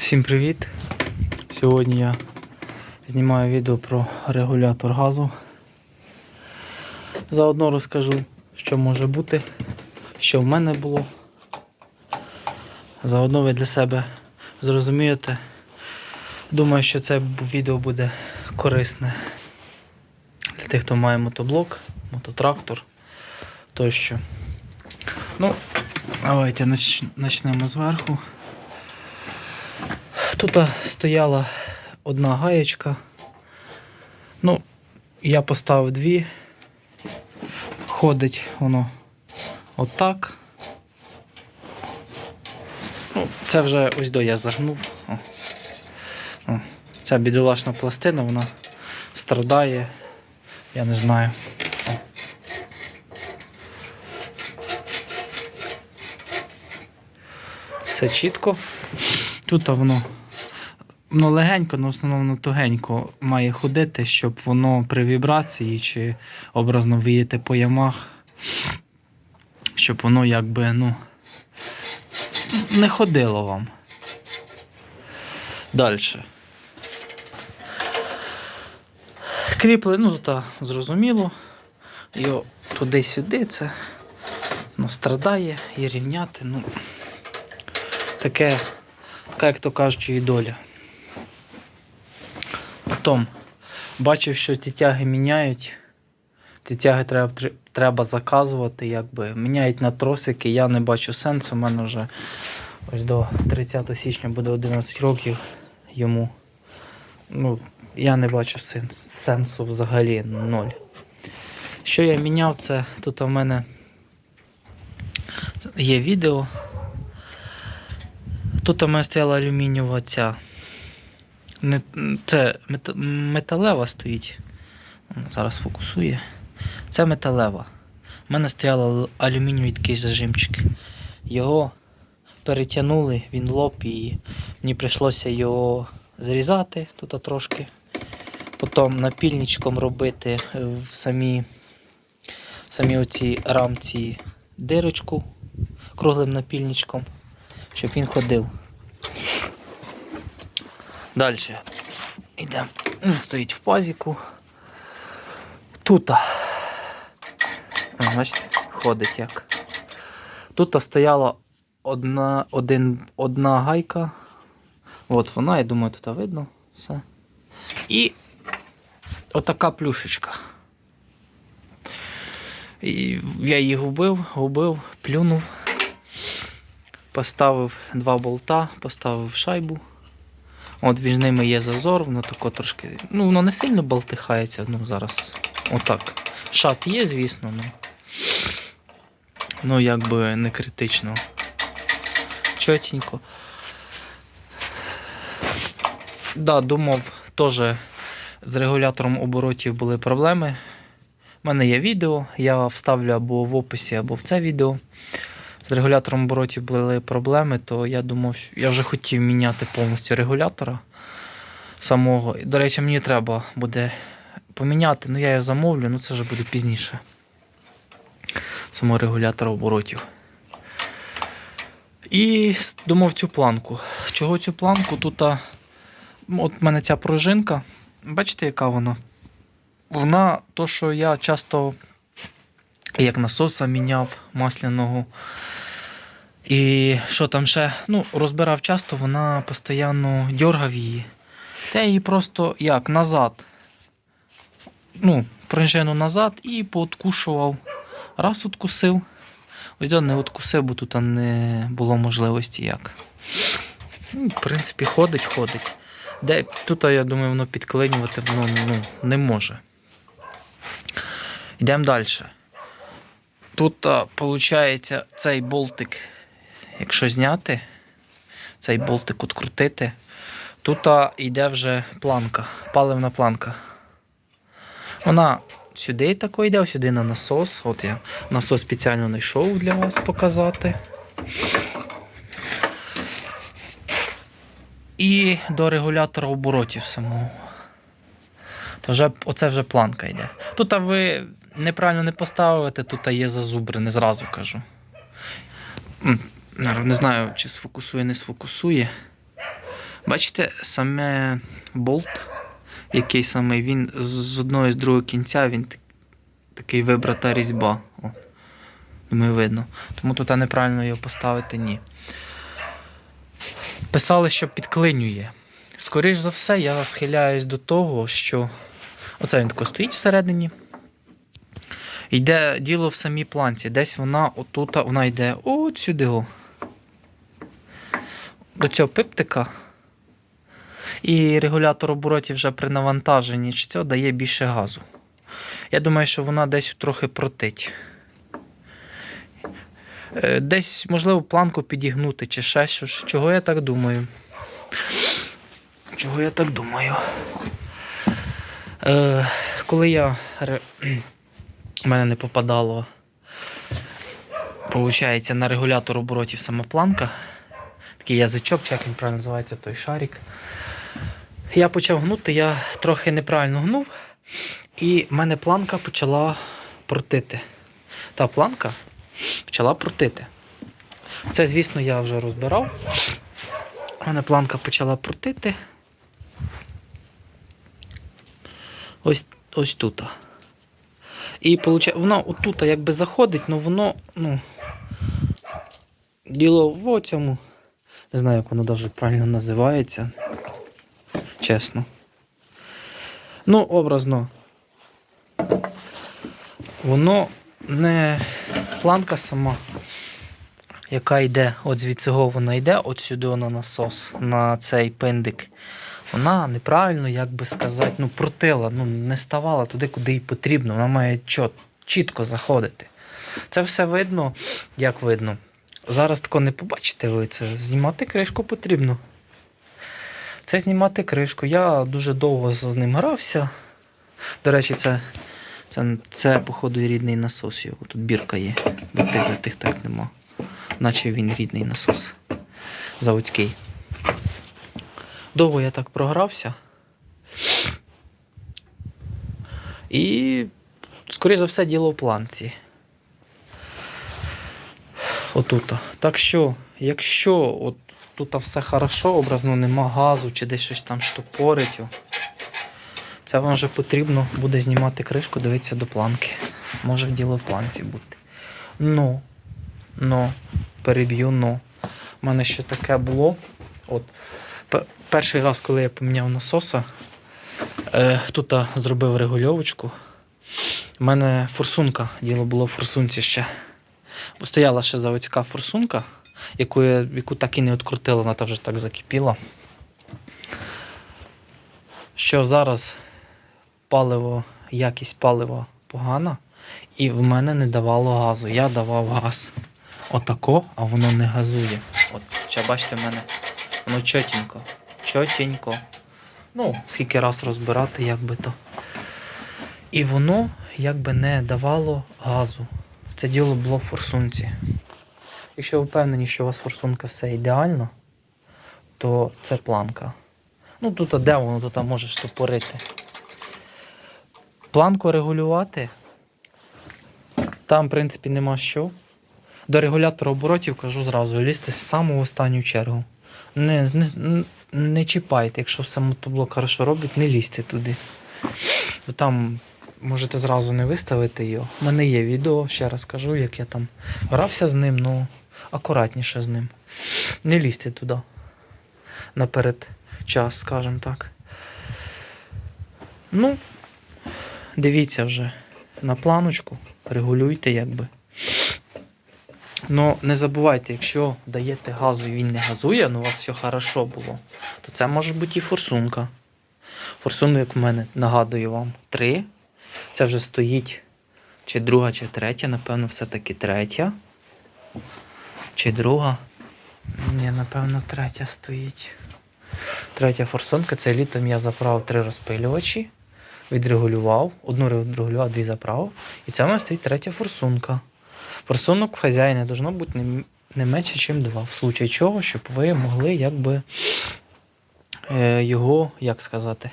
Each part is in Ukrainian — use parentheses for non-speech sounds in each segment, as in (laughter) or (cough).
Всім привіт! Сьогодні я знімаю відео про регулятор газу. Заодно розкажу, що може бути, що в мене було. Заодно ви для себе зрозумієте. Думаю, що це відео буде корисне для тих, хто має мотоблок, мототрактор тощо. Ну, давайте почнемо зверху. Тут стояла одна гаєчка. Ну, я поставив дві. Ходить воно отак. Ну, це вже ось до я загнув. Ця бідолашна пластина, вона страдає. Я не знаю. О. Все чітко. Тут воно воно легенько, в основному тугенько має ходити, щоб воно при вібрації чи образно виїти по ямах, щоб воно якби ну, не ходило вам. Далі. Кріпли, ну та зрозуміло. Його туди-сюди це ну, страдає і рівняти. Ну, таке, така, як то кажуть, і доля. Потім бачив, що ці тяги міняють. Ці тяги треба, треба заказувати, якби. Міняють на тросики, я не бачу сенсу. У мене вже ось до 30 січня буде 11 років йому. Ну, я не бачу сенсу взагалі ноль. Що я міняв, це тут у мене є відео. Тут у мене стояла алюмінієва ця. Не, це мет- металева стоїть. Зараз фокусує. Це металева. У мене стояла алюмінієвий такий зажимчик. Його перетягнули, він лоп і мені прийшлося його зрізати тут трошки. Потім напільничком робити в самі, самі оці рамці дирочку круглим напільничком, щоб він ходив. Далі. Йдемо. Він стоїть в пазіку. Тут. Бачите, ходить як. Тут стояла одна, один, одна гайка. От вона, я думаю, тут видно все. І отака плюшечка. І я її губив, губив, плюнув, поставив два болта, поставив шайбу. От між ними є зазор, воно тако трошки. Ну, воно не сильно болтихається, ну зараз. Отак. Шат є, звісно, ну. Ну, якби не критично. Чотенько. Да, думав, теж з регулятором оборотів були проблеми. У мене є відео, я вставлю або в описі, або в це відео. З регулятором оборотів були проблеми, то я думав, що я вже хотів міняти повністю регулятора самого. До речі, мені треба буде поміняти, ну я його замовлю, ну це вже буде пізніше. Самого регулятора оборотів. І думав цю планку. Чого цю планку? Тут от в мене ця пружинка. Бачите, яка вона? Вона, то, що я часто як насоса міняв масляного. І що там ще? Ну, розбирав часто, вона постійно дергав її. Та її просто як назад. Ну, пружину назад і пооткушував. Раз откусив. Ось да, не откусив, бо тут не було можливості як. Ну, в принципі, ходить, ходить. Де, тут, я думаю, воно підклинювати воно ну, не може. Йдемо далі. Тут, виходить, цей болтик, якщо зняти, цей болтик відкрутити, тут йде вже планка, паливна планка. Вона сюди тако йде, сюди на насос. От я насос спеціально знайшов для вас показати. І до регулятора оборотів самого. То вже, оце вже планка йде. Тут ви неправильно не поставите, тут є зазубрини, зразу кажу. Не знаю, чи сфокусує, не сфокусує. Бачите, саме болт, який саме він з одного і з другого кінця, він так- такий вибрата різьба. О, думаю, видно. Тому тут неправильно його поставити ні. Писали, що підклинює. Скоріш за все, я схиляюсь до того, що оце він тако стоїть всередині. Йде діло в самій планці. Десь вона отут, вона йде от сюди. До цього пиптика. І регулятор оборотів вже при навантаженні чи цього дає більше газу. Я думаю, що вона десь трохи протить. Е, Десь, можливо, планку підігнути чи ще щось. Чого я так думаю? Чого я так думаю? Е, коли я. У (clears throat) мене не попадало. Получається, на регулятор оборотів сама планка. Такий язичок, чи як він правильно називається, той шарик. Я почав гнути, я трохи неправильно гнув, і в мене планка почала протити. Та планка почала протити. Це, звісно, я вже розбирав. У мене планка почала протити. Ось, ось тут. І получає, воно отут якби заходить, але воно, ну. Діло в цьому. Не знаю, як воно навіть правильно називається. Чесно. Ну, образно. Воно не планка сама, яка йде, от звідси вона йде, от сюди на насос, на цей пиндик. Вона неправильно, як би сказати, ну, протила, ну, не ставала туди, куди їй потрібно. Вона має чот, чітко заходити. Це все видно, як видно. Зараз тако не побачите ви це. Знімати кришку потрібно. Це знімати кришку. Я дуже довго з ним грався. До речі, це, це, це походу, рідний насос його. Тут бірка є. Тих так нема. Наче він рідний насос. Заводський. Довго я так програвся. І, скоріше за все, діло в планці. Отут. Так що, якщо от тут все хорошо, образно нема газу чи десь щось там штопорить, це вам вже потрібно буде знімати кришку, дивитися до планки. Може діло в планці бути. Ну, ну, переб'ю, ну. У мене ще таке було. От, перший раз, коли я поміняв насоса, е, тут зробив регульовочку. У мене форсунка, діло було в форсунці ще. Стояла ще заводська форсунка, яку, я, яку так і не відкрутила, вона там вже так закипіла. Що зараз паливо, якість палива погана, і в мене не давало газу. Я давав газ. Отако, а воно не газує. От, ще бачите, в мене воно чотенько. Чотенько. Ну, скільки раз розбирати, як би то. І воно якби не давало газу. Це діло було в форсунці. Якщо ви впевнені, що у вас форсунка все ідеально, то це планка. Ну тут де воно тут а може штопорити. Планку регулювати. Там, в принципі, нема що. До регулятора оборотів кажу зразу, лізьте з самого останню чергу. Не, не, не чіпайте, якщо все мотоблок хорошо робить, не лізьте туди. Бо там можете зразу не виставити його. У мене є відео, ще раз кажу, як я там грався з ним, ну акуратніше з ним. Не лізьте туди. Наперед час, скажімо так. Ну, дивіться вже на планочку, регулюйте якби. Ну, не забувайте, якщо даєте газу і він не газує, ну у вас все хорошо було, то це може бути і форсунка. Форсунок в мене, нагадую вам, три. Це вже стоїть чи друга, чи третя, напевно, все-таки третя. Чи друга. Ні, напевно, третя стоїть. Третя форсунка. Це літом я заправив три розпилювачі, відрегулював, одну відрегулював, дві заправив. І це в мене стоїть третя форсунка. Форсунок в хазяїна должно бути не, не менше, ніж два. В случай чого, щоб ви могли якби е, його, як сказати,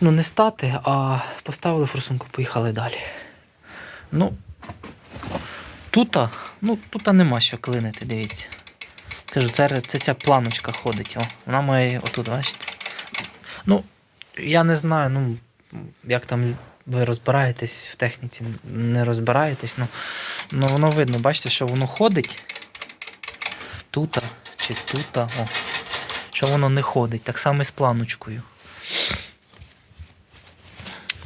ну не стати, а поставили форсунку, поїхали далі. Ну, тута, ну, тута нема що клинити, дивіться. Кажу, це, це ця планочка ходить. О. Вона має отут, бачите? Ну, я не знаю, ну, як там ви розбираєтесь в техніці, не розбираєтесь, ну, ну воно видно, бачите, що воно ходить тут чи тут, о, що воно не ходить. Так само і з планочкою.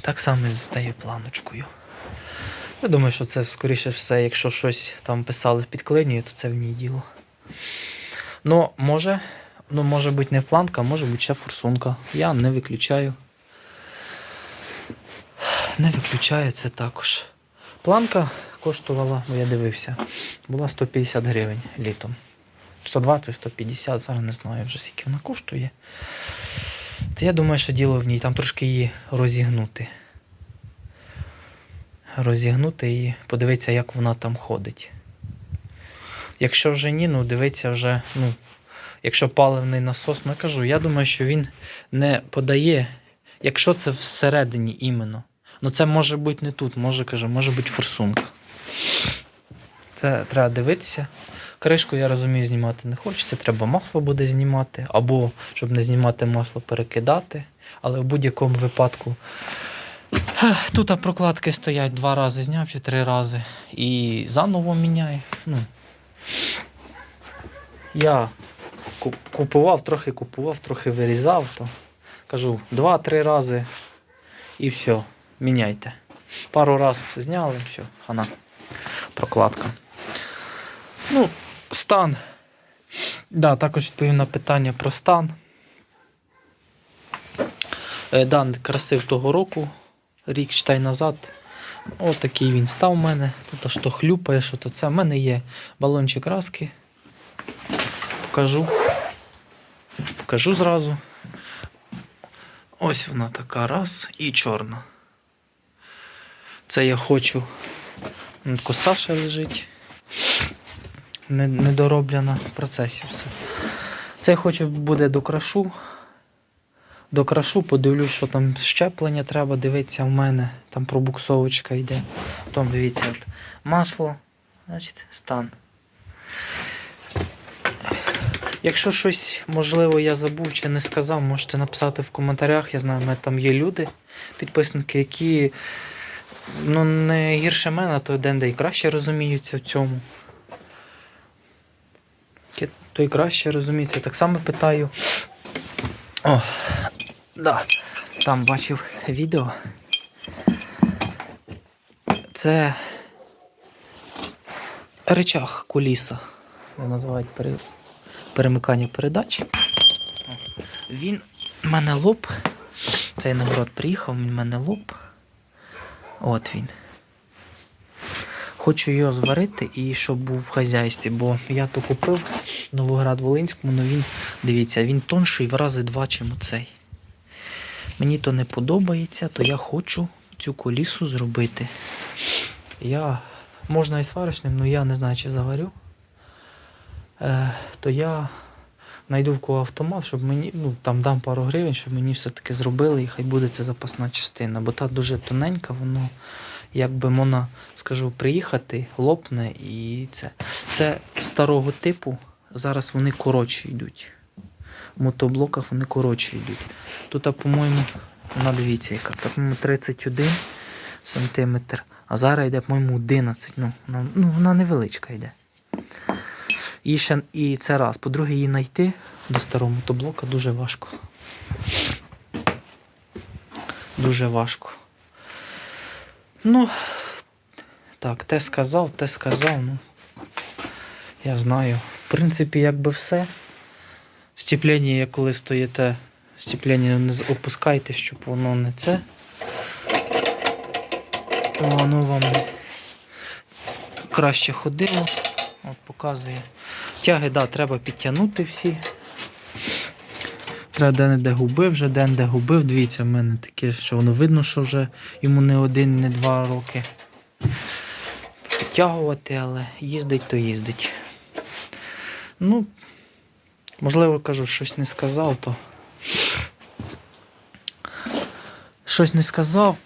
Так само з тією планочкою. Я думаю, що це скоріше все, якщо щось там писали під клинію, то це в ній діло. Ну, може, ну, може бути не планка, може бути ще форсунка. Я не виключаю. Не виключаю це також. Планка коштувала, бо я дивився, була 150 гривень літом. 120-150, зараз не знаю вже скільки вона коштує. Це я думаю, що діло в ній, там трошки її розігнути. Розігнути і подивитися, як вона там ходить. Якщо вже ні, ну дивиться вже, ну, якщо паливний насос, ну я кажу, я думаю, що він не подає, якщо це всередині іменно. Ну це може бути не тут, може кажу, може бути форсунка. Це треба дивитися. Кришку, я розумію, знімати не хочеться, треба масло буде знімати, або щоб не знімати масло, перекидати. Але в будь-якому випадку тут прокладки стоять два рази, зняв чи три рази. І заново міняю. Ну, я купував, трохи купував, трохи вирізав, то кажу, два-три рази і все, міняйте. Пару раз зняли, все, хана. Прокладка. Ну, стан. Да, також відповім на питання про стан. Е, Дан красив того року, рік читай назад. Ось такий він став у мене. Тут що хлюпає, що то це. У мене є балончик краски. Покажу. Покажу зразу. Ось вона така раз і чорна. Це я хочу. Вон Коса ще лежить. Не- Недороблена в процесі все. Це хочу буде докрашу. Докрашу, подивлюсь, що там щеплення треба дивитися в мене. Там пробуксовочка йде. Потім дивіться, от масло, значить, стан. Якщо щось, можливо, я забув чи не сказав, можете написати в коментарях. Я знаю, в мене там є люди, підписники, які ну, не гірше мене, то день де і краще розуміються в цьому. Які- То і краще розуміється. Так само питаю. О, да. Там бачив відео. Це речах куліса. Називають пере... перемикання передач. Він в мене лоб. Цей нагород приїхав, він в мене лоб. От він. Хочу його зварити і щоб був в хазяйстві, бо я то купив Новоград Волинському, але він, дивіться, він тонший в рази два, чим оцей. Мені то не подобається, то я хочу цю колісу зробити. Я можна і сварочним, але я не знаю, чи заварю. Е, то я знайду в кого автомат, щоб мені, ну там дам пару гривень, щоб мені все-таки зробили і хай буде це запасна частина. Бо та дуже тоненька, воно якби можна, скажу, приїхати, лопне і це. Це старого типу. Зараз вони коротші йдуть. В мотоблоках вони коротші йдуть. Тут, по-моєму, вона дивіться, яка. Так, по-моєму, 31 сантиметр. А зараз йде, по-моєму, 11. Ну, вона, ну, вона невеличка йде. І, ще, і це раз. По-друге, її знайти до старого мотоблока дуже важко. Дуже важко. Ну, так, те сказав, те сказав. Ну, я знаю. В принципі, якби все. Стіплення, коли стоїте, стіплення не опускайте, щоб воно не це. То воно вам краще ходило. От показує. Тяги, да, треба підтягнути всі. Треба де-не-де губи, вже де-не-де губив. Дивіться, в мене таке, що воно видно, що вже йому не один, не два роки. Підтягувати, але їздить, то їздить. Ну, можливо, кажу, щось не сказав, то. Щось не сказав,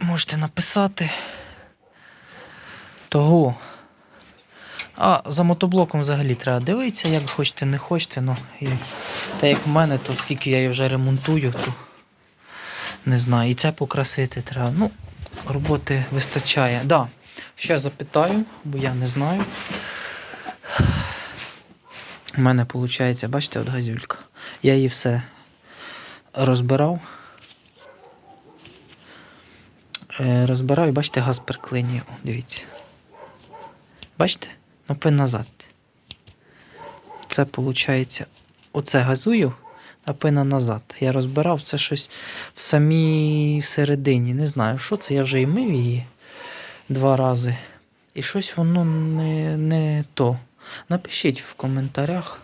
можете написати. Того. А за мотоблоком взагалі треба дивитися, як хочете, не хочете. Ну, і, та як в мене, то скільки я її вже ремонтую, то не знаю. І це покрасити треба. Ну, роботи вистачає. Да, ще запитаю, бо я не знаю. У мене виходить, бачите, от газюлька. Я її все розбирав. Е, розбирав і бачите, газ приклинює. О, Дивіться. Бачите? Напин назад. Це виходить. Оце газую, а пина назад. Я розбирав це щось в самій всередині. Не знаю, що це. Я вже і мив її два рази. І щось воно не, не то. Напишіть в коментарях,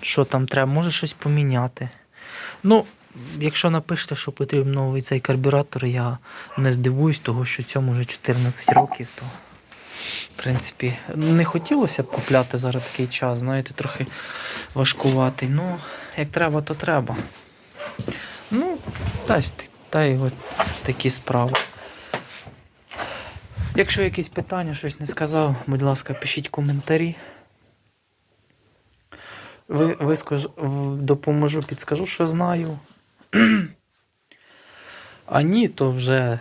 що там треба, може щось поміняти. Ну, якщо напишете, що потрібен новий цей карбюратор, я не здивуюсь, того що цьому вже 14 років, то в принципі не хотілося б купляти зараз такий час, знаєте, трохи важкуватий. Ну, як треба, то треба. Ну, та, та й от такі справи. Якщо якісь питання, щось не сказав, будь ласка, пишіть коментарі. Ви, вискажу, допоможу, підскажу, що знаю. (clears throat) А ні, то вже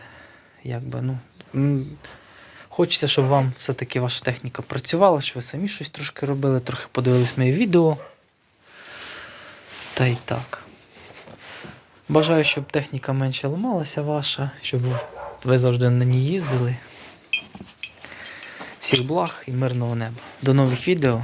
якби, ну. Хочеться, щоб вам все-таки ваша техніка працювала, щоб ви самі щось трошки робили, трохи подивились моє відео. Та й так. Бажаю, щоб техніка менше ламалася ваша, щоб ви завжди на ній їздили. Всіх благ і мирного неба. До нових відео.